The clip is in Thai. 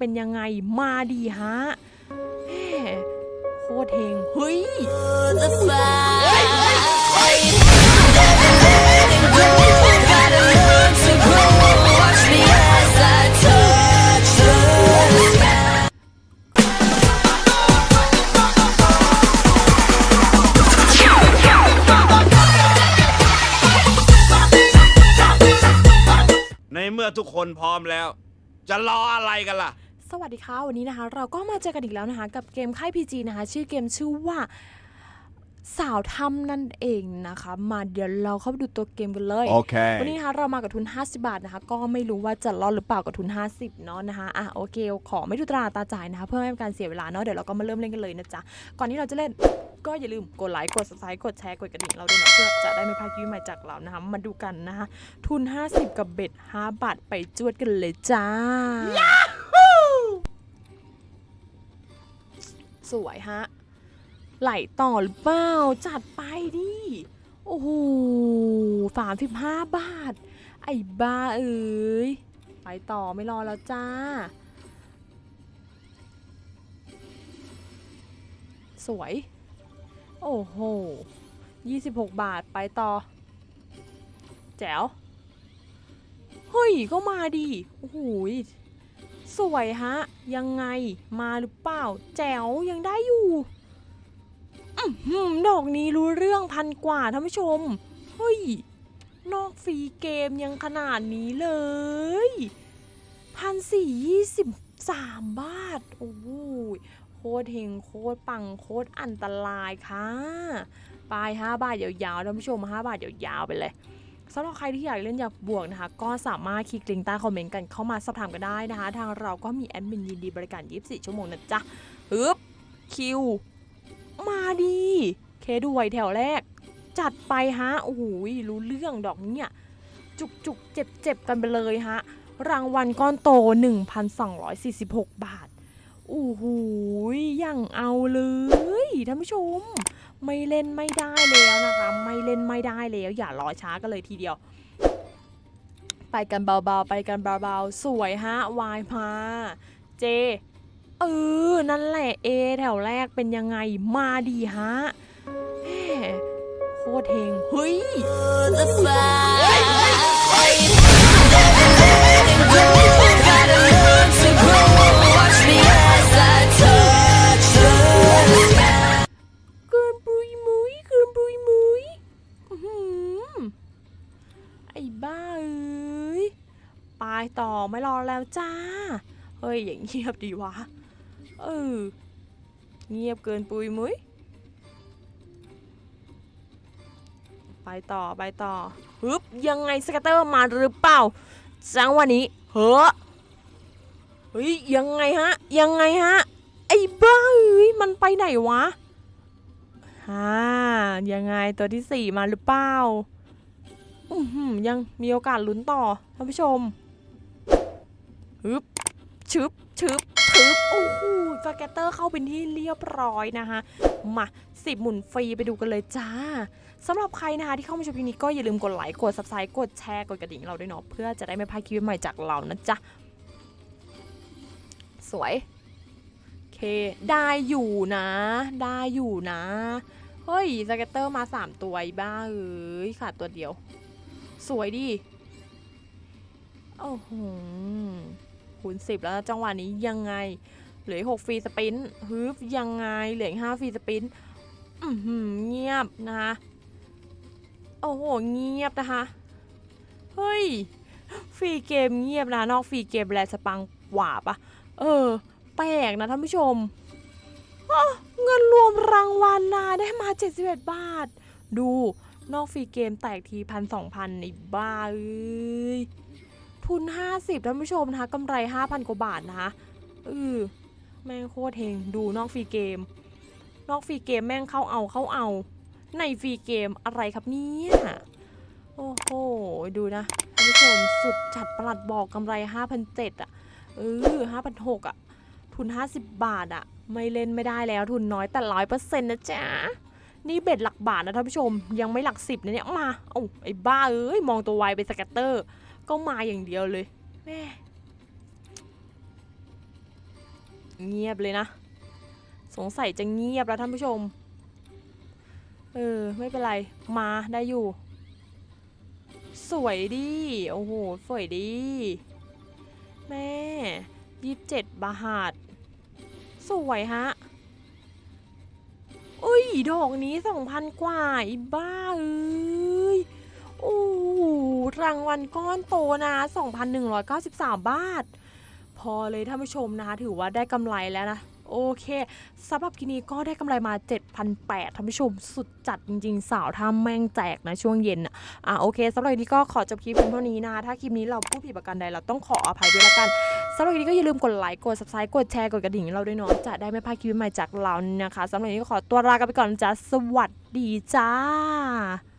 เป็นยังไงมาดีฮะแหมโคตรเฮงเฮ้ยในเมื่อทุกคนพร้อมแล้ว จะรออะไรกันล่ะ สวัสดีค่ะวันนี้นะคะ เราก็มาเจอกันอีกแล้วนะคะ กับเกมค่าย PG นะคะ ชื่อเกมชื่อว่าสาวทำนั่นเองนะคะ มาเดี๋ยวเราเข้าไปดูตัวเกมกันเลย Okay. วันนี้นะคะเรามากับทุน 50 บาทนะคะ ก็ไม่รู้ว่าจะรอดหรือเปล่ากับทุน 50 เนาะนะคะอะโอเค ขอไม่ดูตราตาจ่ายนะคะ เพื่อไม่ให้เป็นการเสียเวลาเนาะเดี๋ยวเราก็มาเริ่มเล่นกันเลยนะจ๊ะก่อนที่เราจะเล่นก็อย่าลืมกดไลค์กด subscribe กดแชร์กดกระดิ่งเราด้วยเนาะเพื่อจะได้ไม่พลาดคลิปใหม่จากเรานะคะมาดูกันนะคะทุน 50 กับเบ็ด5บาทไปจวดกันเลยจ้า สวยฮะ ไหลต่อหรือเปล่า จัดไปดิ โอ้โหสามสิบห้าบาท ไอ้บ้าเอ้ย ไปต่อไม่รอแล้วจ้า สวย โอ้โหยี่สิบหกบาทไปต่อ แจ๋ว เฮ้ย ก็มาดิโอ้โห สวยฮะ ยังไงมาหรือเปล่า แจ๋วยังได้อยู่อดอกนี้รู้เรื่องพันกว่าท่านผู้ชม เฮ้ย นอกฟรีเกมยังขนาดนี้เลยพันสี่ยี่สิบสามบาท โอ้โหโคตรเฮงโคตรปังโคตรอันตรายค่ะปลาย5บาทยาวๆท่านผู้ชม5บาทยาวๆไปเลย สำหรับใครที่อยากเล่นอยากบวกนะคะ ก็สามารถคลิกลิงก์ใต้คอมเมนต์กันเข้ามาสอบถามกันได้นะคะ ทางเราก็มีแอดมินยินดีบริการ 24 ชั่วโมงนะจ๊ะฮึบคิว มาดี เคดูไวแถวแรก จัดไปฮะโอ้โหรู้เรื่องดอกเนี้ยจุกจุกเจ็บเจ็บกันไปเลยฮะ รางวัลก้อนโต 1,246 บาทโอ้โหยังเอาเลยท่านผู้ชม ไม่เล่นไม่ได้แล้วนะคะ ไม่เล่นไม่ได้แล้ว อย่ารอช้ากันเลยทีเดียว ไปกันเบาๆ ไปกันเบาๆ สวยฮะวายพาเจเออนั่นแหละเอแถวแรกเป็นยังไงมาดีฮะแหมโคตรเฮงเฮ้ย the fight. Gotta ไปต่อไม่รอแล้วจ้า เฮ้ยอย่างเงียบดีวะ เออ เงียบเกินปุยมุยไปต่อไปต่อฮึบยังไงสกัตเตอร์มาหรือเปล่า จังวะนี้ เฮ้อเฮ้ยยังไงฮะ ยังไงฮะ ไอ้บ้าเอ้ยมันไปไหนวะฮ่ายังไงตัวที่สี่มาหรือเปล่า อือหือยังมีโอกาสลุ้นต่อท่านผู้ชม ฮึบชึบชึบชึบโอ้โหสแกตเตอร์เข้าเป็นที่เรียบร้อยนะคะ มาสิบหมุนฟรีไปดูกันเลยจ้าสำหรับใครนะคะที่เข้ามาชมคลิปนี้ก็อย่าลืมกดไลค์กด subscribe กดแชร์กดกระดิ่งเราด้วยเนาะเพื่อจะได้ไม่พลาดคลิปใหม่จากเรานะจ๊ะสวยโอเค ได้อยู่นะ ได้อยู่นะเฮ้ยสเก็ตเตอร์มา 3 ตัวบ้าเอ้ยขาดตัวเดียว สวยดิโอ้โห คูณสิบแล้วจังหวะนี้ยังไง เหลืออกหกฟรีสปินฮึบยังไงเหลืออกห้าฟรีสปินอือหือเงียบนะคะโอ้โห เงียบนะคะ เฮ้ย ฟรีเกมเงียบนะ นอกฟรีเกมแลสปังกว่าปะเออ แปลกนะท่านผู้ชม เงินรวมรางวัลนะได้มา 71 บาท ดู นอกฟรีเกมแตกทีพันสองพันในบ้าเอ้ย ทุน 50ท่านผู้ชมนะคะกำไร 5,000 กว่าบาทนะคะเออแม่งโคตรเฮงดูนอกฟรีเกม นอกฟรีเกมแม่งเข้าเอาเข้าเอา ในฟรีเกมอะไรครับเนี่ยโอ้โห ดูนะท่านผู้ชมสุดจัดประหลัดบอกกำไร 5,700อะเออ5,600อะ ทุน 50 บาทอะไม่เล่นไม่ได้แล้วทุนน้อยแต่ร้อยเปอร์เซ็นต์นะจ๊ะ นี่เบ็ดหลักบาทนะท่านผู้ชมยังไม่หลักสิบนะเนี่ยมา เอ้าไอ้บ้าเอ้ยมองตัวไวเป็นสแกตเตอร์ ก็มาอย่างเดียวเลยแม่เงียบเลยนะ สงสัยจะเงียบแล้วท่านผู้ชม เออ ไม่เป็นไร มาได้อยู่ สวยดี โอ้โห สวยดี แม่ยี่สิบเจ็ดบาทสวยฮะ อุ้ย ดอกนี้สองพันกว่า อีบ้าเอ้ยโอ้โห รางวัลก้อนโตนะ 2,193 บาท พอเลยท่านผู้ชมนะคะถือว่าได้กำไรแล้วนะ โอเคสำหรับคลิปนี้ก็ได้กำไรมา 7,800ท่านผู้ชมสุดจัดจริงๆ สาวท่าแม่งแจกนะช่วงเย็นอะอะโอเคสำหรับวันนี้ก็ขอจบคลิปเพียงเท่านี้นะถ้าคลิปนี้เราพูดผิดประการใดเราต้องขออภัยด้วยละกันสำหรับวันนี้ก็อย่าลืมกดไลค์กด subscribe กดแชร์กดกระดิ่งเราด้วยเนาะจะได้ไม่พลาดคลิปใหม่จากเรานะคะสำหรับวันนี้ก็ขอตัวลากันไปก่อนจ้าสวัสดีจ้า